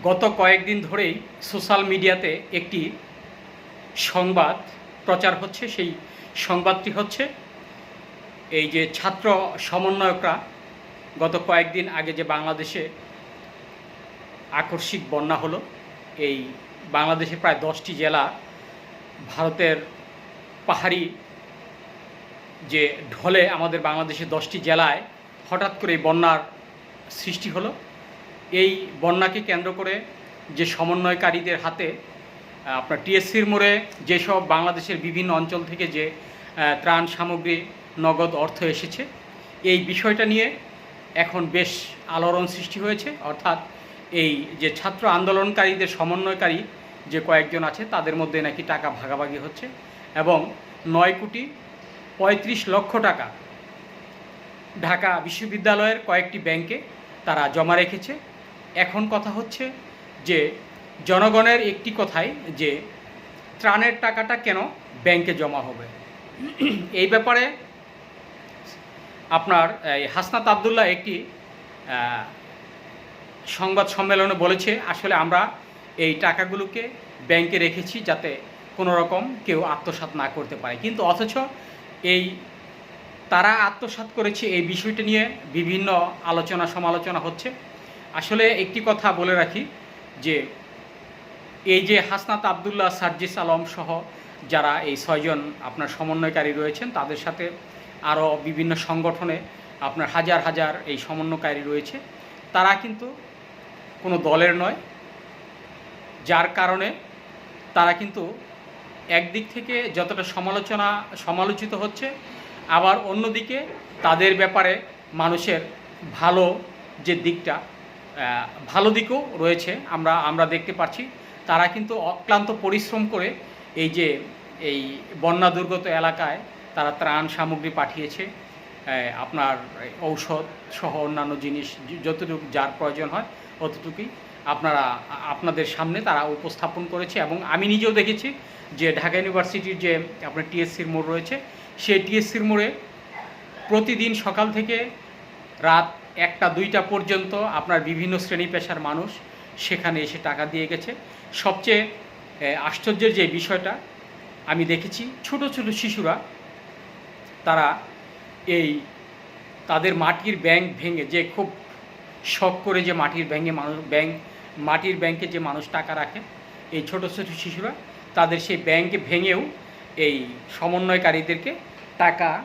গত কয়েকদিন ধরেই সোশ্যাল মিডিয়াতে একটি সংবাদ প্রচার হচ্ছে। সেই সংবাদটি হচ্ছে, এই যে ছাত্র সমন্বয়করা গত কয়েকদিন আগে যে বাংলাদেশে আকস্মিক বন্যা হলো, এই বাংলাদেশে প্রায় দশটি জেলা ভারতের পাহাড়ি যে ঢলে আমাদের বাংলাদেশের দশটি জেলায় হঠাৎ করে বন্যার সৃষ্টি হলো। এই বন্যাকে কেন্দ্র করে যে সমন্বয়কারীদের হাতে আপনার টিএসসির মোড়ে যেসব বাংলাদেশের বিভিন্ন অঞ্চল থেকে যে ত্রাণ সামগ্রী, নগদ অর্থ এসেছে, এই বিষয়টা নিয়ে এখন বেশ আলোড়ন সৃষ্টি হয়েছে। অর্থাৎ এই যে ছাত্র আন্দোলনকারীদের সমন্বয়কারী যে কয়েকজন আছে, তাদের মধ্যে নাকি টাকা ভাগাভাগি হচ্ছে এবং নয় কোটি পঁয়ত্রিশ লক্ষ টাকা ঢাকা বিশ্ববিদ্যালয়ের কয়েকটি ব্যাংকে তারা জমা রেখেছে। এখন কথা হচ্ছে যে জনগণের একটি কথাই যে ত্রাণের টাকাটা কেন ব্যাংকে জমা হবে। এই ব্যাপারে আপনার, এই হাসনাত আবদুল্লাহ একটি সংবাদ সম্মেলনে বলেছে, আসলে আমরা এই টাকাগুলোকে ব্যাংকে রেখেছি যাতে কোনো রকম কেউ আত্মসাৎ না করতে পারে। কিন্তু অথচ এই তারা আত্মসাৎ করেছে এই বিষয়টি নিয়ে বিভিন্ন আলোচনা সমালোচনা হচ্ছে। আসলে একটি কথা বলে রাখি যে এই যে হাসনাত আবদুল্লাহ সার্জিস আলম সহ যারা এই ছয়জন আপনার সমন্বয়কারী রয়েছেন, তাদের সাথে আরও বিভিন্ন সংগঠনে আপনার হাজার হাজার এই সমন্বয়কারী রয়েছে। তারা কিন্তু কোনো দলের নয়, যার কারণে তারা কিন্তু একদিক থেকে যতটা সমালোচনা, সমালোচিত হচ্ছে, আবার অন্যদিকে তাদের ব্যাপারে মানুষের ভালো যে দিকটা ভালো দিকও রয়েছে। আমরা আমরা দেখতে পাচ্ছি। তারা কিন্তু অক্লান্ত পরিশ্রম করে এই যে, এই বন্যা দুর্গত এলাকায় তারা ত্রাণ সামগ্রী পাঠিয়েছে আপনার ঔষধ সহ অন্যান্য জিনিস যতটুকু যার প্রয়োজন হয় ততটুকুই আপনারা, আপনাদের সামনে তারা উপস্থাপন করেছে এবং আমি নিজেও দেখেছি যে ঢাকা ইউনিভার্সিটির যে আপনার টিএসসির মোড় রয়েছে, সেই টিএসসির মোড়ে প্রতিদিন সকাল থেকে রাত একটা, দুইটা পর্যন্ত আপনার বিভিন্ন শ্রেণি পেশার মানুষ সেখানে এসে টাকা দিয়ে গেছে। সবচেয়ে আশ্চর্যের যে বিষয়টা, আমি দেখেছি ছোট ছোট শিশুরা, তারা এই তাদের মাটির ব্যাংক ভেঙে, যে খুব শখ করে যে মাটির ব্যাংকে মানুষ, ব্যাংক, মাটির ব্যাংকে যে মানুষ টাকা রাখে, এই ছোট ছোট শিশুরা, তাদের সেই ব্যাংকে ভেঙেও এই সমন্বয়কারীদেরকে টাকা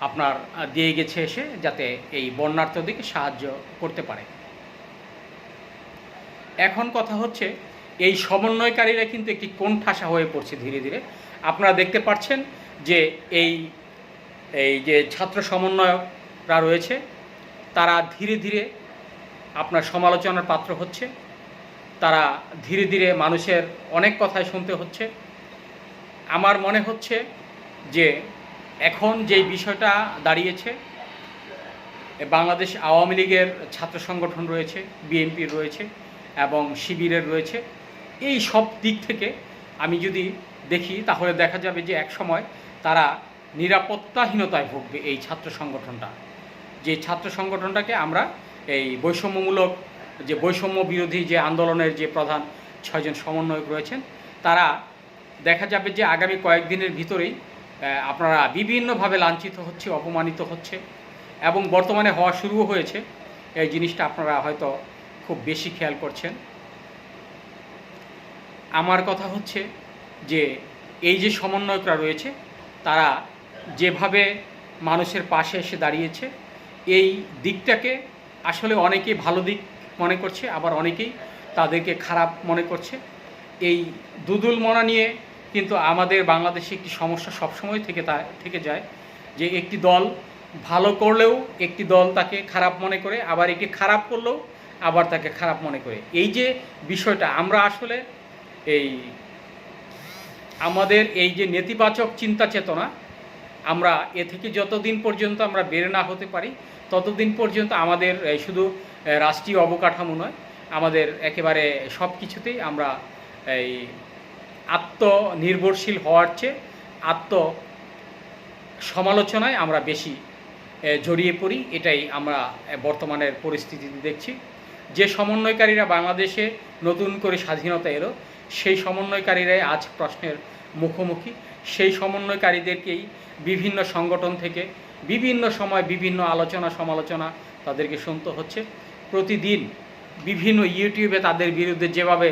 আপনার দিয়ে গেছে এসে যাতে এই বন্যার্থদিকে সাহায্য করতে পারে। এখন কথা হচ্ছে, এই সমন্বয়কারীরা কিন্তু একটি কোণঠাসা হয়ে পড়ছে ধীরে ধীরে। আপনারা দেখতে পাচ্ছেন যে এই এই যে ছাত্র সমন্বয়করা রয়েছে, তারা ধীরে ধীরে আপনার সমালোচনার পাত্র হচ্ছে। তারা ধীরে ধীরে মানুষের অনেক কথাই শুনতে হচ্ছে। আমার মনে হচ্ছে যে এখন যেই বিষয়টা দাঁড়িয়েছে বাংলাদেশ আওয়ামী লীগের ছাত্র সংগঠন রয়েছে বিএনপির রয়েছে এবং শিবিরের রয়েছে। এই সব দিক থেকে আমি যদি দেখি, তাহলে দেখা যাবে যে এক সময় তারা নিরাপত্তাহীনতায় ভুগবে এই ছাত্র সংগঠনটা। যে ছাত্র সংগঠনটাকে আমরা এই বৈষম্যমূলক, যে বৈষম্য বিরোধী যে আন্দোলনের যে প্রধান ছয়জন সমন্বয়ক রয়েছেন, তারা দেখা যাবে যে আগামী কয়েকদিনের ভিতরেই আপনারা বিভিন্নভাবে লাঞ্ছিত হচ্ছে, অপমানিত হচ্ছে এবং বর্তমানে হওয়া শুরুও হয়েছে। এই জিনিসটা আপনারা হয়তো খুব বেশি খেয়াল করছেন। আমার কথা হচ্ছে যে, এই যে সমন্বয়করা রয়েছে, তারা যেভাবে মানুষের পাশে এসে দাঁড়িয়েছে, এই দিকটাকে আসলে অনেকেই ভালো দিক মনে করছে, আবার অনেকেই তাদেরকে খারাপ মনে করছে। এই দুদুল মনা নিয়ে কিন্তু আমাদের বাংলাদেশে একটি সমস্যা সবসময় থেকে তা, থেকে যায় যে একটি দল ভালো করলেও একটি দল তাকে খারাপ মনে করে, আবার একটি খারাপ করলেও আবার তাকে খারাপ মনে করে। এই যে বিষয়টা, আমরা আসলে এই আমাদের এই যে নেতিবাচক চিন্তা চেতনা, আমরা এ থেকে যতদিন পর্যন্ত আমরা বের না হতে পারি, ততদিন পর্যন্ত আমাদের শুধু রাষ্ট্রীয় অবকাঠামো নয়, আমাদের একেবারে সব কিছুতেই আমরা, এই আত্মনির্ভরশীল হওয়ার চেয়ে আত্ম সমালোচনায় আমরা বেশি জড়িয়ে পড়ি, এটাই আমরা বর্তমানের পরিস্থিতিতে দেখছি। যে সমন্বয়কারীরা বাংলাদেশে নতুন করে স্বাধীনতা এলো, সেই সমন্বয়কারীরাই আজ প্রশ্নের মুখোমুখি। সেই সমন্বয়কারীদেরকেই বিভিন্ন সংগঠন থেকে বিভিন্ন সময় বিভিন্ন আলোচনা সমালোচনা তাদেরকে শুনতে হচ্ছে। প্রতিদিন বিভিন্ন ইউটিউবে তাদের বিরুদ্ধে যেভাবে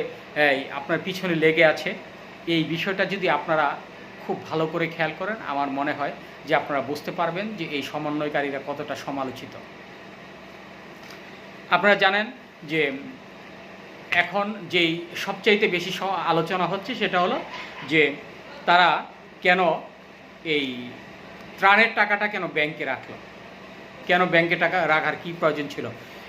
আপনার পিছনে লেগে আছে এই বিষয়টা যদি আপনারা খুব ভালো করে খেয়াল করেন, আমার মনে হয় যে আপনারা বুঝতে পারবেন যে এই সমন্বয়কারীরা কতটা সমালোচিত। আপনারা জানেন যে এখন যেই সবচাইতে বেশি আলোচনা হচ্ছে সেটা হলো যে তারা কেন এই ত্রাণের টাকাটা কেন ব্যাংকে রাখল? কেন ব্যাংকে টাকা রাখার কি প্রয়োজন ছিল?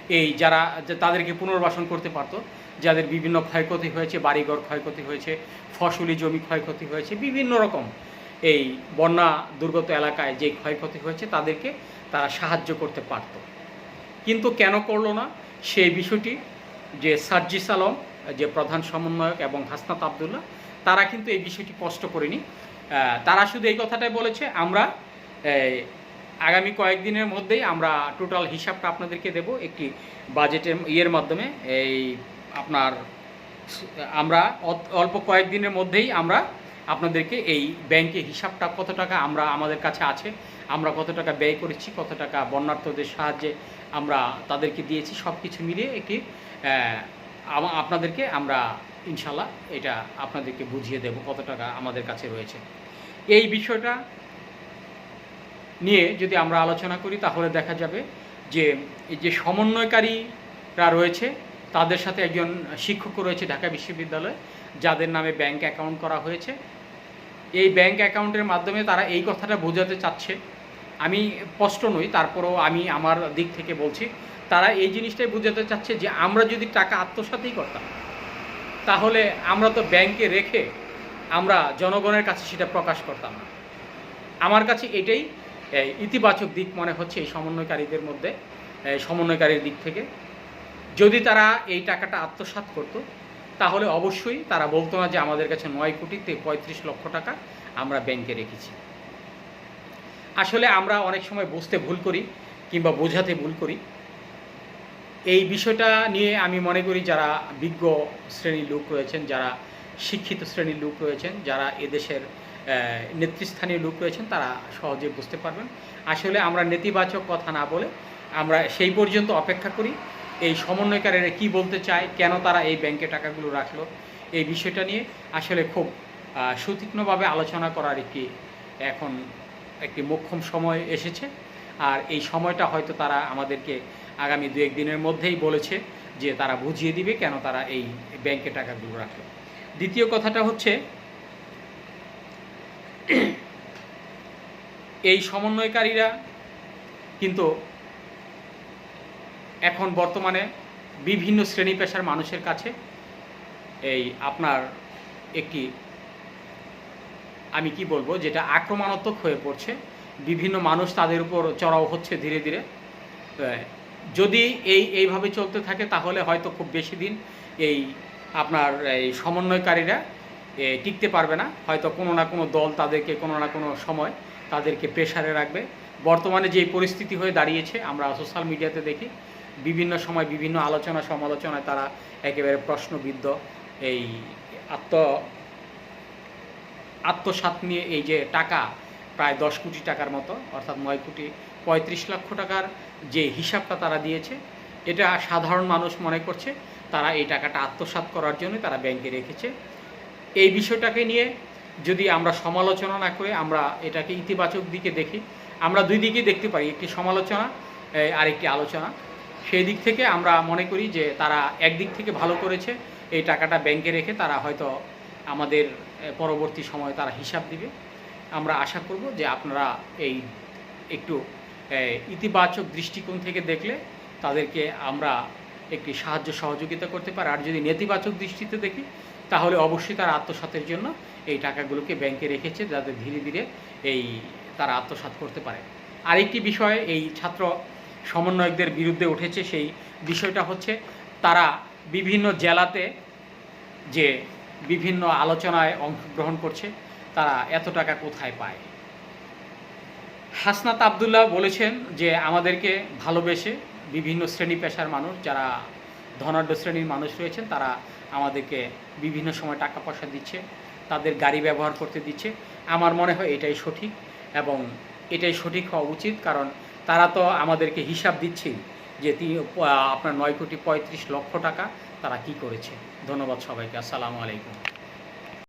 এই যারা তাদেরকে পুনর্বাসন করতে পারতো যাদের বিভিন্ন ক্ষয়ক্ষতি হয়েছে, বাড়িঘর ক্ষয়ক্ষতি হয়েছে, ফসলি জমি ক্ষয়ক্ষতি হয়েছে, বিভিন্ন রকম এই বন্যা দুর্গত এলাকায় যে ক্ষয়ক্ষতি হয়েছে তাদেরকে তারা সাহায্য করতে পারতো। কিন্তু কেন করল না? সেই বিষয়টি যে সার্জিস আলম, যে প্রধান সমন্বয়ক এবং হাসনাত আবদুল্লাহ, তারা কিন্তু এই বিষয়টি স্পষ্ট করেনি। তারা শুধু এই কথাটাই বলেছে, আমরা আগামী কয়েকদিনের মধ্যেই আমরা টোটাল হিসাবটা আপনাদেরকে দেব একটি বাজেটের ইয়ের মাধ্যমে এই আপনার, আমরা অল্প কয়েকদিনের মধ্যেই আমরা আপনাদেরকে এই ব্যাংকে হিসাবটা কত টাকা আমরা আমাদের কাছে আছে, আমরা কত টাকা ব্যয় করেছি, কত টাকা বন্যার্থদের সাহায্যে আমরা তাদেরকে দিয়েছি সব কিছু মিলিয়ে একটি আপনাদেরকে আমরা ইনশাল্লাহ এটা আপনাদেরকে বুঝিয়ে দেব কত টাকা আমাদের কাছে রয়েছে। এই বিষয়টা নিয়ে যদি আমরা আলোচনা করি তাহলে দেখা যাবে যে, এই যে সমন্বয়কারীরা রয়েছে তাদের সাথে একজন শিক্ষক রয়েছে ঢাকা বিশ্ববিদ্যালয়ে, যাদের নামে ব্যাংক অ্যাকাউন্ট করা হয়েছে। এই ব্যাংক অ্যাকাউন্টের মাধ্যমে তারা এই কথাটা বোঝাতে চাচ্ছে। আমি স্পষ্ট নই, তারপরও আমি আমার দিক থেকে বলছি। তারা এই জিনিসটাই বোঝাতে চাচ্ছে যে আমরা যদি টাকা আত্মসাতেই করতাম, তাহলে আমরা তো ব্যাংকে রেখে আমরা জনগণের কাছে সেটা প্রকাশ করতাম না। আমার কাছে এটাই ইতিবাচক দিক মনে হচ্ছে এই সমন্বয়কারীদের মধ্যে সমন্বয়কারীর দিক থেকে। যদি তারা এই টাকাটা আত্মসাৎ করতো, তাহলে অবশ্যই তারা বলতো না যে আমাদের কাছে নয় কোটিতে পঁয়ত্রিশ লক্ষ টাকা আমরা ব্যাংকে রেখেছি। আসলে আমরা অনেক সময় বুঝতে ভুল করি কিংবা বোঝাতে ভুল করি। এই বিষয়টা নিয়ে আমি মনে করি যারা বিজ্ঞ শ্রেণির লোক রয়েছেন, যারা শিক্ষিত শ্রেণির লোক রয়েছেন, যারা এদেশের নেতৃস্থানীয় লোক রয়েছেন, তারা সহজে বুঝতে পারবেন। আসলে আমরা নেতিবাচক কথা না বলে আমরা সেই পর্যন্ত অপেক্ষা করি। এই সমন্বয়কারীরা কি বলতে চায়, কেন তারা এই ব্যাংকে টাকাগুলো রাখল, এই বিষয়টা নিয়ে আসলে খুব সুতীক্ষ্ণভাবে আলোচনা করার একটি, এখন একটি মোক্ষম সময় এসেছে। আর এই সময়টা হয়তো তারা আমাদেরকে আগামী দু একদিনের মধ্যেই বলেছে যে তারা বুঝিয়ে দিবে কেন তারা এই ব্যাংকে টাকাগুলো রাখল। দ্বিতীয় কথাটা হচ্ছে, এই সমন্বয়কারীরা কিন্তু এখন বর্তমানে বিভিন্ন শ্রেণি পেশার মানুষের কাছে এই আপনার একটি, আমি কি বলব, যেটা আক্রমণাত্মক হয়ে পড়ছে, বিভিন্ন মানুষ তাদের উপর চড়াও হচ্ছে ধীরে ধীরে। যদি এই, এইভাবে চলতে থাকে, তাহলে হয়তো খুব বেশি দিন এই আপনার এই সমন্বয়কারীরা টিকতে পারবে না। হয়তো কোনো না কোনো দল তাদেরকে কোনো না কোনো সময় তাদেরকে প্রেশারে রাখবে। বর্তমানে যে পরিস্থিতি হয়ে দাঁড়িয়েছে, আমরা সোশ্যাল মিডিয়াতে দেখি বিভিন্ন সময় বিভিন্ন আলোচনা সমালোচনায় তারা একেবারে প্রশ্নবিদ্ধ এই আত্ম আত্মসাৎ নিয়ে এই যে টাকা, প্রায় দশ কোটি টাকার মতো, অর্থাৎ নয় কোটি পঁয়ত্রিশ লক্ষ টাকার যে হিসাবটা তারা দিয়েছে, এটা সাধারণ মানুষ মনে করছে তারা এই টাকাটা আত্মসাৎ করার জন্য তারা ব্যাংকে রেখেছে। এই বিষয়টাকে নিয়ে যদি আমরা সমালোচনা না করে আমরা এটাকে ইতিবাচক দিকে দেখি, আমরা দুই দিকেই দেখতে পারি, একটি সমালোচনা আর একটি আলোচনা। সেই দিক থেকে আমরা মনে করি যে তারা একদিক থেকে ভালো করেছে। এই টাকাটা ব্যাংকে রেখে তারা হয়তো আমাদের পরবর্তী সময়ে তারা হিসাব দিবে। আমরা আশা করব যে আপনারা এই একটু ইতিবাচক দৃষ্টিকোণ থেকে দেখলে তাদেরকে আমরা একটি সাহায্য সহযোগিতা করতে পারি। আর যদি নেতিবাচক দৃষ্টিতে দেখি, তাহলে অবশ্যই তারা আত্মসাতের জন্য এই টাকাগুলোকে ব্যাংকে রেখেছে যাতে ধীরে ধীরে এই তারা আত্মসাৎ করতে পারে। আরেকটি বিষয়, এই ছাত্র সমন্বয়কদের বিরুদ্ধে উঠেছে সেই বিষয়টা হচ্ছে তারা বিভিন্ন জেলাতে যে বিভিন্ন আলোচনায় অংশগ্রহণ করছে, তারা এত টাকা কোথায় পায়? হাসনাত আবদুল্লাহ বলেছেন যে আমাদেরকে ভালোবেসে বিভিন্ন শ্রেণি পেশার মানুষ, যারা ধনাঢ্য শ্রেণির মানুষ রয়েছেন, তারা আমাদেরকে বিভিন্ন সময় টাকা পয়সা দিচ্ছে, তাদের গাড়ি ব্যবহার করতে দিচ্ছে। আমার মনে হয় এটাই সঠিক এবং এটাই সঠিক হওয়া উচিত, কারণ তারা তো আমাদেরকে হিসাব দিচ্ছেন যে তিনি আপনার নয় কোটি পঁয়ত্রিশ লক্ষ টাকা তারা কি করেছে। ধন্যবাদ সবাইকে। আসসালামু আলাইকুম।